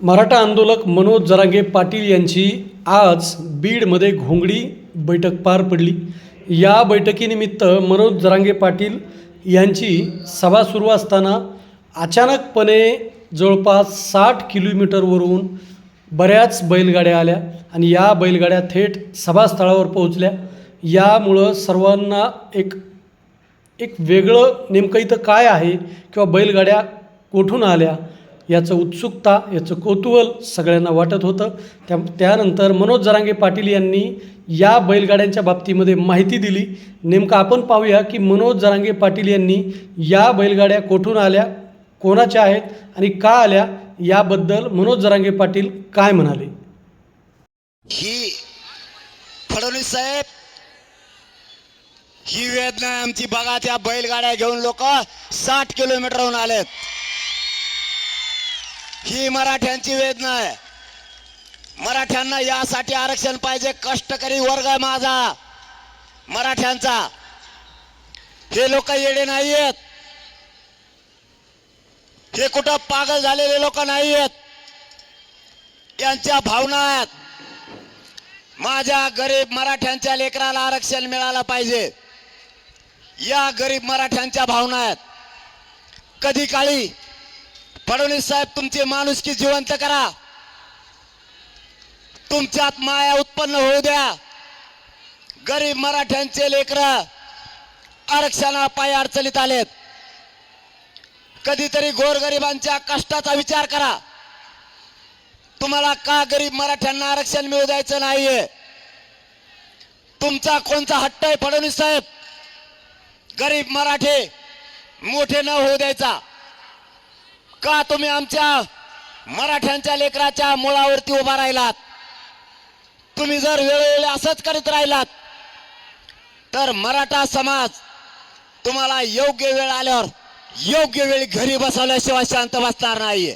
मराठा आंदोलक मनोज जरांगे पाटील यांची आज बीडमध्ये घोंगडी बैठक पार पडली. या बैठकीनिमित्त मनोज जरांगे पाटील यांची सभा सुरू असताना अचानकपणे जवळपास साठ किलोमीटरवरून बऱ्याच बैलगाड्या आल्या आणि या बैलगाड्या थेट सभास्थळावर पोहोचल्या. यामुळं सर्वांना एक एक वेगळं नेमकं इथं काय आहे किंवा बैलगाड्या कुठून आल्या? याचं उत्सुकता याचं कौतूहल सगळ्यांना वाटत होतं. त्या त्यानंतर मनोज जरांगे पाटील यांनी या बैलगाड्यांच्या बाबतीमध्ये माहिती दिली. नेमकं आपण पाहूया की मनोज जरांगे पाटील यांनी या बैलगाड्या कोठून आल्या कोणाच्या आहेत आणि का आल्या याबद्दल मनोज जरांगे पाटील काय म्हणाले? ही फडणवीस साहेब ही वेदना आमची बघा त्या बैलगाड्या घेऊन लोक साठ किलोमीटरहून आलेत. ही मराठ्यांची वेदना आहे. मराठ्यांना यासाठी आरक्षण पाहिजे कष्टकरी वर्ग आहे माझा. मराठ्यांचा. हे लोक येडे नाहीयेत. हे कुठं पागल झालेले लोक नाही आहेत यांच्या भावना आहेत. माझ्या गरीब मराठ्यांच्या लेकराला आरक्षण मिळालं पाहिजे. या गरीब मराठ्यांच्या भावना आहेत. कधी काळी फडणवीस साहेब तुमची माणुसकी जिवंत करा. तुमच्यात माया उत्पन्न होऊ द्या. गरीब मराठ्यांचे लेकर आरक्षणा पाय अडचणीत आलेत. कधीतरी गोरगरिबांच्या कष्टाचा विचार करा. तुम्हाला का गरीब मराठ्यांना आरक्षण मिळू द्यायचं नाहीये? तुमचा कोणता हट्ट आहे फडणवीस साहेब? गरीब मराठे मोठे न होऊ द्यायचा. का तुम्ही आमच्या मराठ्यांच्या लेकराच्या मुळावरती उभा राहिलात? तुम्ही जर वेळोवेळी असंच करीत राहिलात तर मराठा समाज तुम्हाला योग्य वेळ आल्यावर योग्य वेळी घरी बसवल्याशिवाय शांत बसणार नाहीये.